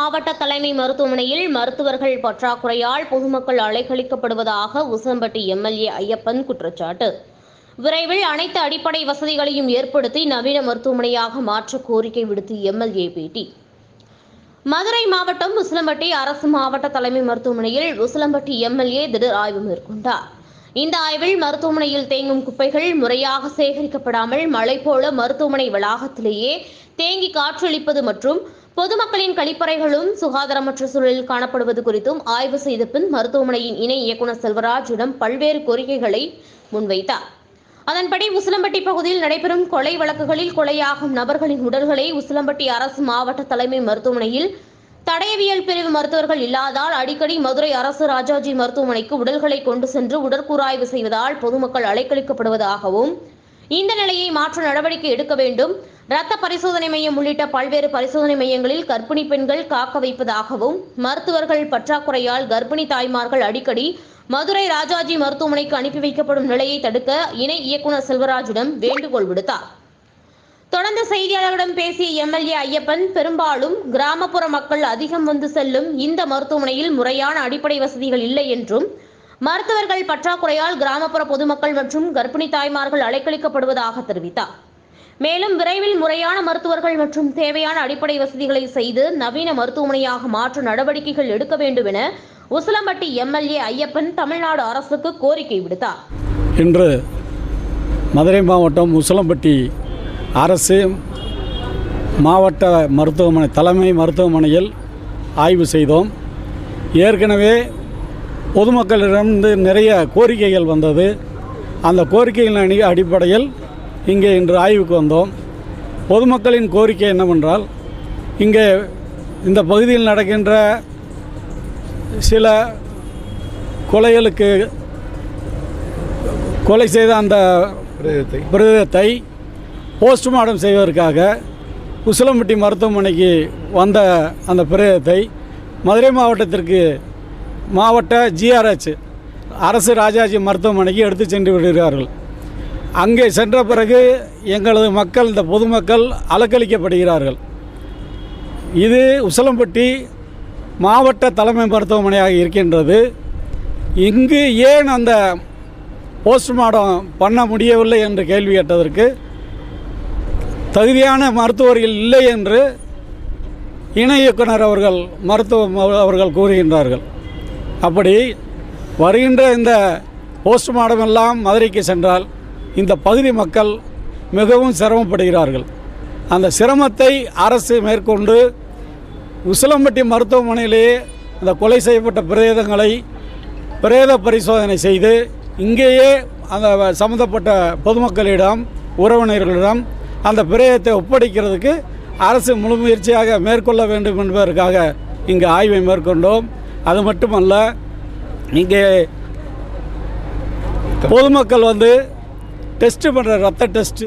மாவட்ட தலைமை மருத்துவமனையில் மருத்துவர்கள் பற்றாக்குறையால் பொதுமக்கள் அலைக்கழிக்கப்படுவதாக உசம்பட்டி எம்எல்ஏ ஐயப்பன் குற்றச்சாட்டு. விரைவில் அனைத்து அடிப்படை வசதிகளையும் ஏற்படுத்தி நவீன மருத்துவமனையாக மாற்ற கோரிக்கை விடுத்து எம்எல்ஏ பேட்டி. மதுரை மாவட்டம் உசிலம்பட்டி அரசு மாவட்ட தலைமை மருத்துவமனையில் உசிலம்பட்டி எம்எல்ஏ திடீர் ஆய்வு மேற்கொண்டார். இந்த ஆய்வில் மருத்துவமனையில் தேங்கும் குப்பைகள் முறையாக சேகரிக்கப்படாமல் மழை போல மருத்துவமனை வளாகத்திலேயே தேங்கி காற்றளிப்பது மற்றும் பொதுமக்களின் கழிப்பறைகளும் சுகாதாரமற்ற சூழலில் காணப்படுவது குறித்தும் ஆய்வு செய்த பின் மருத்துவமனையின் இணை இயக்குநர் செல்வராஜிடம் பல்வேறு கோரிக்கைகளை முன்வைத்தார். அதன்படி உசிலம்பட்டி பகுதியில் நடைபெறும் கொலை வழக்குகளில் கொலையாகும் நபர்களின் உடல்களை உசிலம்பட்டி அரசு மாவட்ட தலைமை மருத்துவமனையில் தடயவியல் பிரிவு மருத்துவர்கள் இல்லாதால் அடிக்கடி மதுரை அரசு ராஜாஜி மருத்துவமனைக்கு உடல்களை கொண்டு சென்று உடற்கூராய்வு செய்வதால் பொதுமக்கள் அலைக்கழிக்கப்படுவதாகவும் இந்த நிலையை மாற்ற நடவடிக்கை எடுக்க வேண்டும் இரத்த பரிசோதனை மையம் உள்ளிட்ட பல்வேறு பரிசோதனை மையங்களில் கர்ப்பிணி பெண்கள் காக்க வைப்பதாகவும் மருத்துவர்கள் பற்றாக்குறையால் கர்ப்பிணி தாய்மார்கள் அடிக்கடி மதுரை ராஜாஜி மருத்துவமனைக்கு அனுப்பி வைக்கப்படும் நிலையை தடுக்க இணை இயக்குநர் செல்வராஜிடம் வேண்டுகோள் விடுத்தார். தொடர்ந்து செய்தியாளர்களிடம் பேசிய எம்எல்ஏ ஐயப்பன் பெரும்பாலும் கிராமப்புற மக்கள் அதிகம் வந்து செல்லும் இந்த மருத்துவமனையில் முறையான அடிப்படை வசதிகள் இல்லை என்றும் மருத்துவர்கள் பற்றாக்குறையால் கிராமப்புற பொதுமக்கள் மற்றும் கர்ப்பிணி தாய்மார்கள் அலைக்கழிக்கப்படுவதாக தெரிவித்தார். மேலும் விரைவில் முறையான மருத்துவர்கள் மற்றும் தேவையான அடிப்படை வசதிகளை செய்து நவீன மருத்துவமனையாக மாற்ற நடவடிக்கைகள் எடுக்க வேண்டும் என உசிலம்பட்டி எம்எல்ஏ ஐயப்பன் தமிழ்நாடு அரசுக்கு கோரிக்கை விடுத்தார். இன்று மதுரை மாவட்டம் உசிலம்பட்டி அரசு மாவட்ட மருத்துவமனை தலைமை மருத்துவமனையில் ஆய்வு செய்தோம். ஏற்கனவே பொதுமக்களிடமிருந்து நிறைய கோரிக்கைகள் வந்தது. அந்த கோரிக்கைகளின் அடிப்படையில் இங்கே இன்று ஆய்வுக்கு வந்தோம். பொதுமக்களின் கோரிக்கை என்னவென்றால் இங்கே இந்த பகுதியில் நடக்கின்ற சில கொலைகளுக்கு கொலை செய்த அந்த பிரதேசத்தை போஸ்ட்மார்ட்டம் செய்வதற்காக உசிலம்பட்டி மருத்துவமனைக்கு வந்த அந்த பிரேதத்தை மதுரை மாவட்டத்திற்கு மாவட்ட ஜிஆர்ஹெச் அரசு ராஜாஜி மருத்துவமனைக்கு எடுத்து சென்று விடுகிறார்கள். அங்கே சென்ற பிறகு எங்களது மக்கள் இந்த பொதுமக்கள் அலக்களிக்கப்படுகிறார்கள் இது உசலம்பட்டி மாவட்ட தலைமை மருத்துவமனையாக இருக்கின்றது. இங்கு ஏன் அந்த போஸ்ட்மார்ட்டம் பண்ண முடியவில்லை என்று கேள்வி கேட்டதற்கு தகுதியான மருத்துவர்கள் இல்லை என்று இணை இயக்குனர் அவர்கள் மருத்துவ அவர்கள் கூறுகின்றார்கள். அப்படி வருகின்ற இந்த போஸ்ட்மார்ட்டம் எல்லாம் மதுரைக்கு சென்றால் இந்த பகுதி மக்கள் மிகவும் சிரமப்படுகிறார்கள். அந்த சிரமத்தை அரசு மேற்கொண்டு உசிலம்பட்டி மருத்துவமனையிலேயே அந்த கொலை செய்யப்பட்ட பிரேதங்களை பிரேத பரிசோதனை செய்து இங்கேயே அந்த சம்மந்தப்பட்ட பொதுமக்களிடம் உறவினர்களிடம் அந்த பிரேதத்தை ஒப்படைக்கிறதுக்கு அரசு முழு முயற்சியாக மேற்கொள்ள வேண்டும் என்பதற்காக இங்கே ஆய்வை மேற்கொண்டோம். அது மட்டுமல்ல இங்கே பொதுமக்கள் வந்து டெஸ்ட்டு பண்ணுற ரத்த டெஸ்ட்டு